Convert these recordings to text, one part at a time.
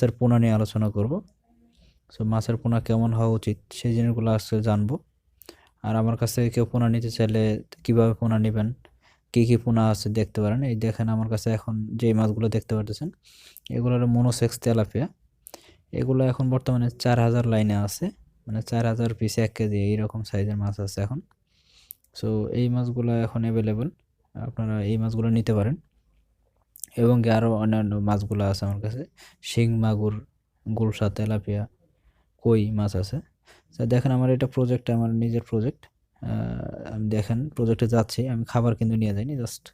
মাছের পোনা নিয়ে আলোচনা করব। সো মাছের পোনা কেমন হওয়া উচিত সেই জিনিসগুলো আজকে জানব। আর আমার কাছ থেকে কেউ পোনা নিতে চাইলে কীভাবে পোনা নেবেন, কী কী পোনা আছে দেখতে পারেন। এই দেখেন আমার কাছে এখন যে মাছগুলো দেখতে পারতেছেন, এগুলো হলো মনোসেক্স তেলাপিয়া। এগুলো এখন বর্তমানে চার হাজার লাইনে আছে মানে চার হাজার পিস এক কেজি এইরকম সাইজের মাছ আছে এখন। সো এই মাছগুলো এখন অ্যাভেলেবল আপনারা এই মাছগুলো নিতে পারেন। এবং আরও অন্যান্য মাছগুলো আছে আমার কাছে। শিং, মাগুর, গুলশা, তেলাপিয়া, কই মাছ আছে। তো দেখেন আমার এটা প্রজেক্ট আমার নিজের প্রজেক্ট আমি দেখেন প্রজেক্টে যাচ্ছি, আমি খাবার কিন্তু নিয়ে যাইনি জাস্ট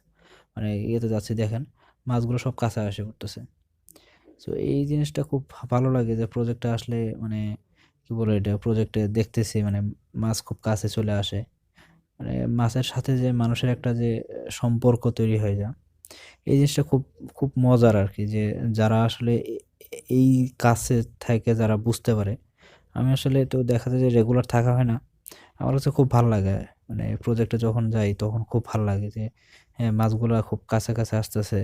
মানে ইয়েতে যাচ্ছি, দেখেন, মাছগুলো সব কাছে আসে করতেছে সো এই জিনিসটা খুব ভালো লাগে যে প্রজেক্টটা আসলে মানে কী বলে এটা প্রজেক্টে দেখতেছি মানে মাছ খুব কাছে চলে আসে। মানে মাছের সাথে যে মানুষের একটা যে সম্পর্ক তৈরি হয়ে যায়। এই জিনিসটা খুব খুব মজার আর কি যে যারা আসলে এই কাছে থেকে যারা বুঝতে পারে, আমি আসলে তো দেখা যায় যে রেগুলার থাকা হয় না, আমার কাছে খুব ভালো লাগে। মানে প্রজেক্টে যখন যাই তখন খুব ভালো লাগে যে হ্যাঁ মাছগুলো খুব কাছে কাছে আসতেছে,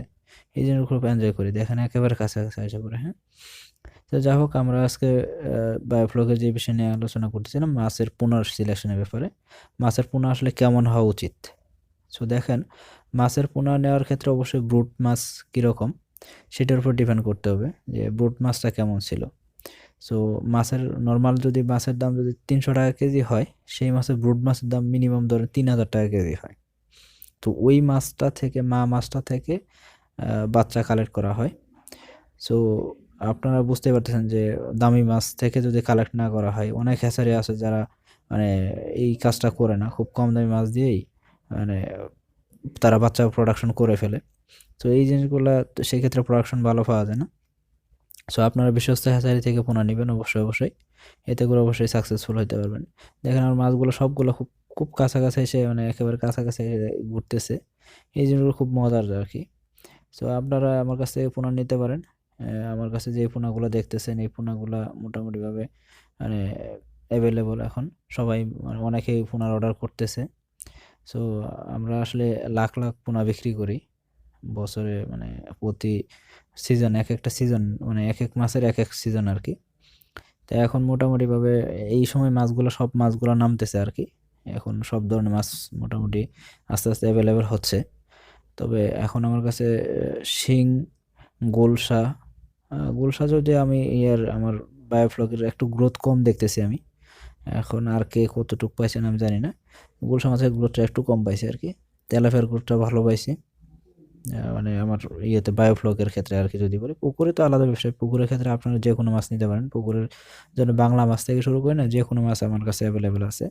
এই জন্য খুব এনজয় করি। দেখেন একেবারে কাছে কাছে আসে পড়ে হ্যাঁ। তো যাই হোক, আমরা আজকে বায়োফ্লকের যে বিষয় নিয়ে আলোচনা করতেছিলাম, মাছের পুনর সিলেকশনের ব্যাপারে, মাছের পোনা আসলে কেমন হওয়া উচিত? সো দেখেন মাছের পোনা নেওয়ার ক্ষেত্রে অবশ্যই ব্রুট মাছ কীরকম, সেটার উপর ডিপেন্ড করতে হবে যে ব্রুট মাছটা কেমন ছিল। সো মাছের নর্মাল যদি মাছের দাম যদি তিনশো টাকা কেজি হয়, সেই মাছের ব্রুট মাছের দাম মিনিমাম ধরেন তিন হাজার টাকা কেজি হয়। তো ওই মাছটা থেকে, মা মাছটা থেকে বাচ্চা কালেক্ট করা হয়। সো আপনারা বুঝতে পারতেছেন যে দামি মাছ থেকে যদি কালেক্ট না করা হয়, অনেক হ্যাচারি আছে যারা মানে এই কাজটা করে না, খুব কম দামি মাছ দিয়েই মানে তারা বাচ্চা প্রোডাকশন করে ফেলে। তো এই জিনিসগুলো সেক্ষেত্রে প্রোডাকশন ভালো পাওয়া যায় না। সো আপনারা বিশ্বস্ত হ্যাচারি থেকে পোনা নেবেন অবশ্যই অবশ্যই। এতে করে অবশ্যই সাকসেসফুল হতে পারবেন। দেখেন আমার মাছগুলো সবগুলো খুব খুব কাছাকাছি এসে মানে একেবারে কাছাকাছি এসে ঘুরতেছে। এই জিনিসগুলো খুব মজার আর কি। সো আপনারা আমার কাছ থেকে পোনা নিতে পারেন। আমার কাছে যে পোনাগুলো দেখতেছেন, এই পোনাগুলো মোটামুটিভাবে মানে অ্যাভেলেবল এখন। সবাই মানে অনেকেই পোনার অর্ডার করতেছে। সো আমরা আসলে লাখ লাখ পোনা বিক্রি করি। বছরে মানে প্রতি সিজন এক একটা সিজন মানে এক এক মাসের এক এক সিজন আর কি তো এখন মোটামুটিভাবে এই সময় মাছগুলো, সব মাছগুলো নামতেছে আর কি এখন সব ধরনের মাছ মোটামুটি আস্তে আস্তে অ্যাভেলেবেল হচ্ছে। তবে এখন আমার কাছে, শিং, গোলসা গোলসা যদি আমি ইয়ার, আমার বায়োফ্লকের একটু গ্রোথ কম দেখতেছি আমি এখন আর কে কতটুকু পাইছেন আমি জানি না। গোলসা মাছের গ্রোথটা একটু কম পাইছে আর কি। তেলাফের গ্রোথটা ভালো পাইছি। মানে আমার ইয়েতে বায়োফ্লকের ক্ষেত্রে আর কি যদি বলি। পুকুরে তো আলাদা ব্যবসায় পুকুরের ক্ষেত্রে আপনারা যে কোনো মাছ নিতে পারেন। পুকুরের জন্য বাংলা মাছ থেকে শুরু করে না যে কোনো মাছ আমার কাছে অ্যাভেলেবেল আছে।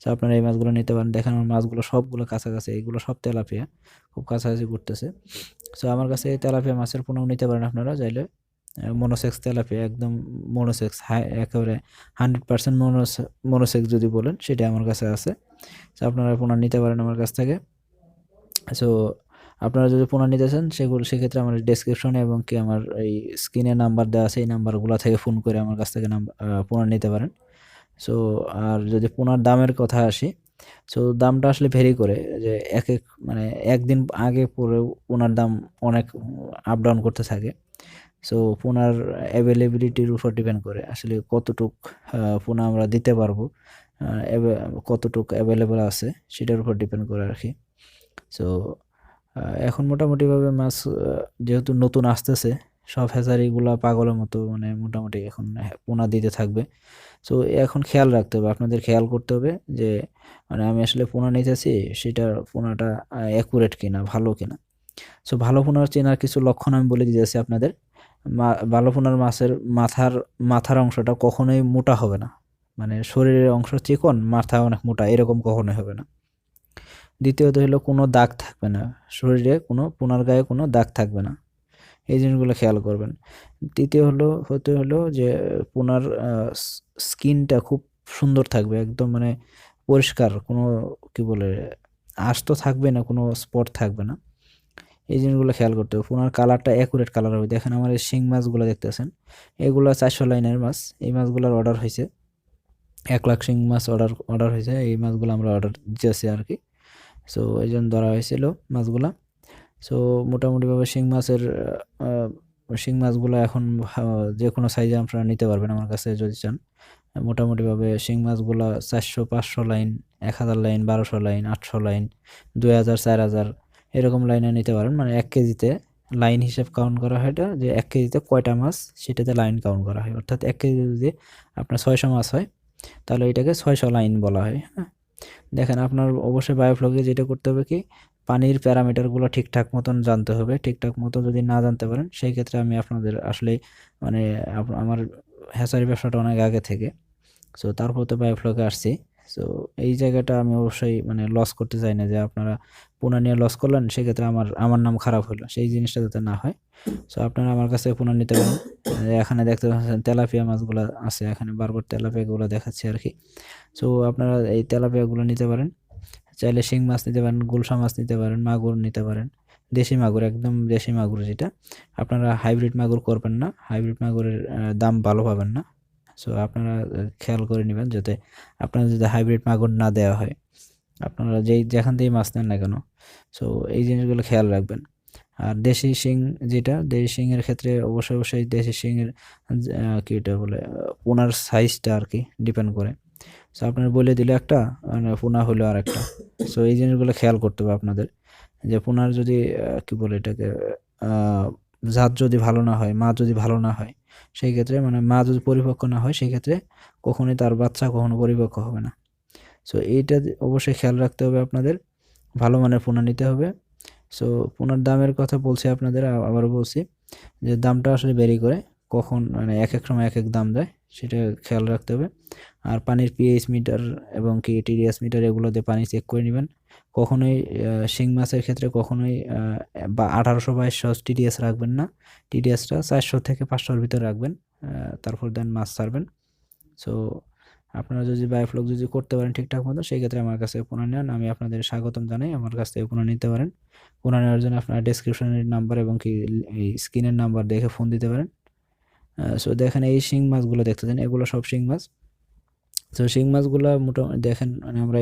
তো আপনারা এই মাছগুলো নিতে পারেন। দেখেন আমার মাছগুলো সবগুলো কাছাকাছি। এইগুলো সব তেলাপিয়া। খুব কাছাকাছি ঘুরতেছে। সো আমার কাছে তেলাপিয়া মাছের পোনাও নিতে পারেন আপনারা চাইলে। মনোসেক্স তেলাপিয়া, একদম মনোসেক্স হাই একেবারে হান্ড্রেড পার্সেন্ট মনোসেক্স যদি বলেন, সেটা আমার কাছে আছে। তো আপনারা পোনা নিতে পারেন আমার কাছ থেকে। সো আপনারা যদি পোনা নিতে চান, সেগুলো, সেক্ষেত্রে আমার ডেসক্রিপশনে এবং কি আমার এই স্ক্রিনে নাম্বার দেওয়া আছে, এই নাম্বারগুলো থেকে ফোন করে আমার কাছ থেকে পোনা নিতে পারেন। সো আর যদি পোনার দামের কথা আসি সো দামটা আসলে ভেরি করে, যে এক এক মানে একদিন আগে পরে পোনার দাম অনেক আপ ডাউন করতে থাকে। সো পোনার অ্যাভেলেবিলিটির উপর ডিপেন্ড করে, আসলে কতটুক পোনা আমরা দিতে পারব কতটুক অ্যাভেলেবেল আছে, সেটার উপর ডিপেন্ড করে আর কি। সো এখন মোটামুটিভাবে মাছ যেহেতু নতুন আসতেছে, সব হ্যাচারিগুলো পাগলের মতো মানে মোটামুটি এখন পোনা দিতে থাকবে। সো এখন খেয়াল রাখতে হবে, আপনাদের খেয়াল করতে হবে যে মানে আমি আসলে পোনা নিতেছি সেটার পোনাটা অ্যাকুরেট কিনা, ভালো কিনা। সো ভালো পোনার চেনার কিছু লক্ষণ আমি বলে দিতেছি আপনাদের। ভালো পোনার মাছের মাথার মাথার অংশটা কখনোই মোটা হবে না। মানে শরীরের অংশ চিকন, মাথা অনেক মোটা, এরকম কখনোই হবে না। দ্বিতীয়ত হলো কোনো দাগ থাকবে না। শরীরে কোনো, পুনার গায়ে কোনো দাগ থাকবে না। এই জিনিসগুলো খেয়াল করবেন। তৃতীয় হলো, হতে হলো যে পুনার স্কিনটা খুব সুন্দর থাকবে, একদম মানে পরিষ্কার, কোনো কি বলে আশ তো থাকবে না, কোনো স্পট থাকবে না। এই জিনিসগুলো খেয়াল করতে হবে। পুনার কালারটা অ্যাকুরেট কালার হবে। দেখেন আমার এই শিং মাছগুলো দেখতেছেন। এগুলো চারশো লাইনের মাছ। এই মাছগুলোর অর্ডার হয়েছে। এক লাখ শিং মাছ অর্ডার অর্ডার হয়েছে। এই মাছগুলো আমরা অর্ডার দিয়েছি আর কি। সো এই জন্য ধরা হয়েছিল মাছগুলা। সো মোটামুটিভাবে শিং মাছের শিং মাছগুলো এখন যে কোনো সাইজে আপনারা নিতে পারবেন আমার কাছে যদি চান। মোটামুটিভাবে শিং মাছগুলো চারশো, পাঁচশো লাইন, এক হাজার লাইন, বারোশো লাইন, আটশো লাইন, দুই হাজার, চার হাজার এরকম লাইনে নিতে পারেন। মানে এক কেজিতে লাইন হিসেব কাউন্ট করা হয় এটা, যে এক কেজিতে কয়টা মাছ সেটাতে লাইন কাউন্ট করা হয়। অর্থাৎ এক কেজি যদি আপনার ছয়শো মাছ হয়, তাহলে এটাকে ছয়শো লাইন বলা হয় হ্যাঁ। দেখেন, আপনার অবশ্যই বায়োফ্লগে যেটা করতে হবে কি, পানির প্যারামিটারগুলো ঠিকঠাক মতন জানতে হবে। ঠিকঠাক মতো যদি না জানতে পারেন, সেই ক্ষেত্রে আমি আপনাদের আসলে মানে আমার হ্যাচারি ব্যবসাটা অনেক আগে থেকে। সো তারপর তো বায়োফ্লগে আসছি। সো এই জায়গাটা আমি অবশ্যই মানে লস করতে চাই না যে আপনারা পোনা নিয়ে লস করলেন, সেক্ষেত্রে আমার আমার নাম খারাপ হলো। সেই জিনিসটা যাতে না হয়। সো আপনারা আমার কাছে পোনা নিতে পারেন। এখানে দেখতে পাচ্ছেন তেলাপিয়া মাছগুলো আছে, এখানে বারবার তেলাপিয়াগুলো দেখাচ্ছি আর কি। সো আপনারা এই তেলাপিয়াগুলো নিতে পারেন। চাইলে শিং মাছ নিতে পারেন, গুলশা মাছ নিতে পারেন, মাগুর নিতে পারেন। দেশি মাগুর, একদম দেশি মাগুর যেটা। আপনারা হাইব্রিড মাগুর করবেন না হাইব্রিড মাগুরের দাম ভালো পাবেন না। সো আপনারা খেয়াল করে নেবেন যাতে আপনারা যদি হাইব্রিড মাগুর না দেওয়া হয়। আপনারা যেই, যেখান থেকেই মাছ নেন না কেন সো এই জিনিসগুলো খেয়াল রাখবেন। আর দেশি শিং যেটা, দেশি শিংয়ের ক্ষেত্রে অবশ্যই অবশ্যই দেশি শিংয়ের কি এটা বলে পোনার সাইজটা আর কি ডিপেন্ড করে। সো আপনার বলে দিলে একটা মানে পোনা হলো আর একটা। সো এই জিনিসগুলো খেয়াল করতে হবে আপনাদের। যে পোনার যদি কি বলে এটাকে জাত যদি ভালো না হয় মা যদি ভালো না হয়, সেই ক্ষেত্রে মানে মা যদি পরিপক্ক না হয়, সেই ক্ষেত্রে কখনোই তার বাচ্চা কখনো পরিপক্ক হবে না। সো এইটা অবশ্যই খেয়াল রাখতে হবে আপনাদের। ভালো মানের পোনা নিতে হবে। সো পোনার দামের কথা বলছি আপনাদের আবারও বলছি যে দামটা আসলে বেরি করে। কখন মানে এক এক সময় এক এক দাম দেয়, সেটা খেয়াল রাখতে হবে। আর পানির পিএইচ মিটার এবং কি টিডিএস মিটার এগুলো দিয়ে পানি চেক করে নেবেন। কখনোই শিং মাছের ক্ষেত্রে কখনোই বা আঠারোশো বাইশশো টিডিএস রাখবেন না। টিডিএসটা চারশো থেকে পাঁচশোর ভিতরে রাখবেন। তারপর দেন মাছ ছাড়বেন। সো আপনারা যদি বায়োফ্লক যদি করতে পারেন ঠিকঠাক মতো সেই ক্ষেত্রে আমার কাছে পোনা নেন। আমি আপনাদের স্বাগতম জানাই। আমার কাছ থেকে পোনা নিতে পারেন। পোনা নেওয়ার জন্য আপনারা ডেসক্রিপশনের নাম্বার এবং কি এই স্ক্রিনের নাম্বার দেখে ফোন দিতে পারেন। সো দেখেন এই শিং মাছগুলো দেখতে দেখতেছেন, এগুলো সব শিং মাছ। তো শিং মাছগুলো মোটামুটি দেখেন মানে আমরা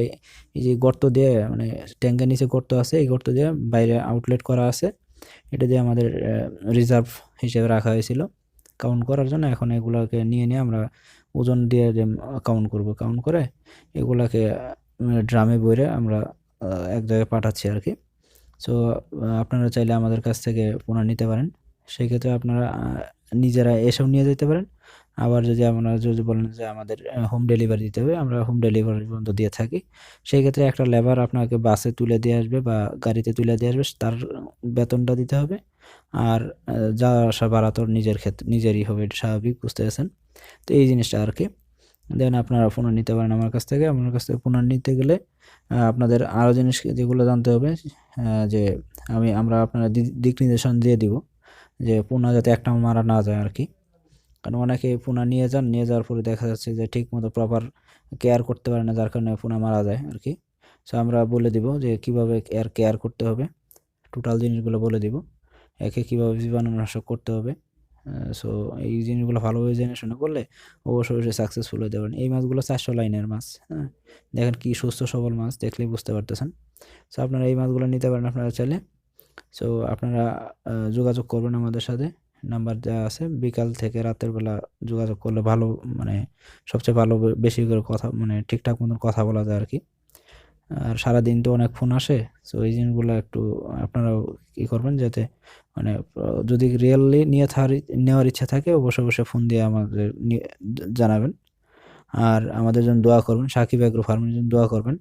এই যে গর্ত দিয়ে মানে ট্যাঙ্কের নিচে গর্ত আছে, এই গর্ত দিয়ে বাইরে আউটলেট করা আছে। এটা দিয়ে আমাদের রিজার্ভ হিসেবে রাখা হয়েছিল। কাউন্ট করার জন্য এখন এগুলোকে নিয়ে নিয়ে আমরা ওজন দিয়ে কাউন্ট করব কাউন্ট করে এগুলাকে ড্রামে বইরে আমরা এক জায়গায় পাঠাচ্ছি আর কি। সো আপনারা চাইলে আমাদের কাছ থেকে পোনা নিতে পারেন। সেই ক্ষেত্রে আপনারা নিজেরা এসব নিয়ে যেতে পারেন। আবার যদি আপনারা যদি বলেন যে আমাদের হোম ডেলিভারি দিতে হবে, আমরা হোম ডেলিভারি পর্যন্ত দিয়ে থাকি। সেই ক্ষেত্রে একটা লেবার আপনাকে বাসে তুলে দিয়ে আসবে বা গাড়িতে তুলে দিয়ে আসবে, তার বেতনটা দিতে হবে। আর যাওয়া আসা ভাড়া তো নিজের ক্ষেত্রে নিজেরই হবে, এটা স্বাভাবিক, বুঝতে পারছেন? তো এই জিনিসটা আর কি। দেন আপনারা পুনঃ নিতে পারেন আমার কাছ থেকে। আমার কাছ থেকে পুনঃ নিতে গেলে আপনাদের আরও জিনিস যেগুলো জানতে হবে যে আমি, আমরা আপনারা দিক নির্দেশন দিয়ে দিব, যে পোনা যাতে একটা মারা না যায় আর কি। কারণ অনেকে পোনা নিয়ে যান, নিয়ে যাওয়ার পরে দেখা যাচ্ছে যে ঠিক মতো প্রপার কেয়ার করতে পারে না, যার কারণে পোনা মারা যায় আর কি। সো আমরা বলে দিব যে কীভাবে এর কেয়ার করতে হবে। টোটাল জিনিসগুলো বলে দিব। একে কীভাবে জীবাণুনাশক করতে হবে? সো এই জিনিসগুলো ভালোভাবে জেনে শুনে করলে অবশ্যই অবশ্যই সাকসেসফুল হতে পারেন এই মাছগুলো চারশো লাইনের মাছ হ্যাঁ? দেখেন কি সুস্থ সবল মাছ, দেখলেই বুঝতে পারতেছেন। সো আপনারা এই মাছগুলো নিতে পারেন আপনারা চাইলে। সো আপনারা যোগাযোগ করবেন আমাদের সাথে। নাম্বার দেওয়া আছে। বিকাল থেকে রাতের বেলা যোগাযোগ করলে ভালো মানে সবচেয়ে ভালো বেশি করে কথা মানে ঠিকঠাক মতন কথা বলা যায় আর কি। আর সারাদিন তো অনেক ফোন আসে সো এই জিনিসগুলো একটু আপনারাও কী করবেন যাতে মানে যদি রিয়েলি নিয়ে নেওয়ার ইচ্ছা থাকে অবশ্যই অবশ্যই ফোন দিয়ে আমাদের জানাবেন। আর আমাদের জন্য দোয়া করবেন, সাকিব অ্যাগ্রো ফার্মের জন্য দোয়া করবেন।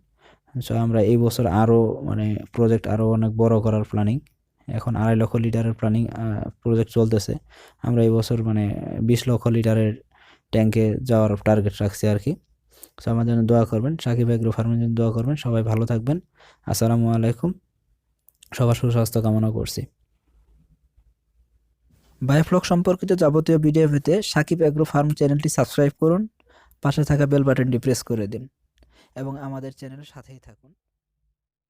সো আমরা এই বছর আরও মানে প্রজেক্ট আরও অনেক বড় করার প্ল্যানিং এখন আড়াই লক্ষ লিটারের প্ল্যানিং প্রজেক্ট চলতেছে। আমরা এই বছর মানে বিশ লক্ষ লিটারের ট্যাঙ্কে যাওয়ার টার্গেট রাখছি আর কি। সো আমার জন্য দোয়া করবেন। সাকিব অ্যাগ্রো ফার্মের জন্য দোয়া করবেন। সবাই ভালো থাকবেন। আসসালামু আলাইকুম। সবার সুস্বাস্থ্য কামনা করছি। বায়োফ্লক সম্পর্কিত যাবতীয় ভিডিও পেতে সাকিব অ্যাগ্রো ফার্ম চ্যানেলটি সাবস্ক্রাইব করুন। পাশে থাকা বেল বাটনটি প্রেস করে দিন। এবং আমাদের চ্যানেলের সাথেই থাকুন।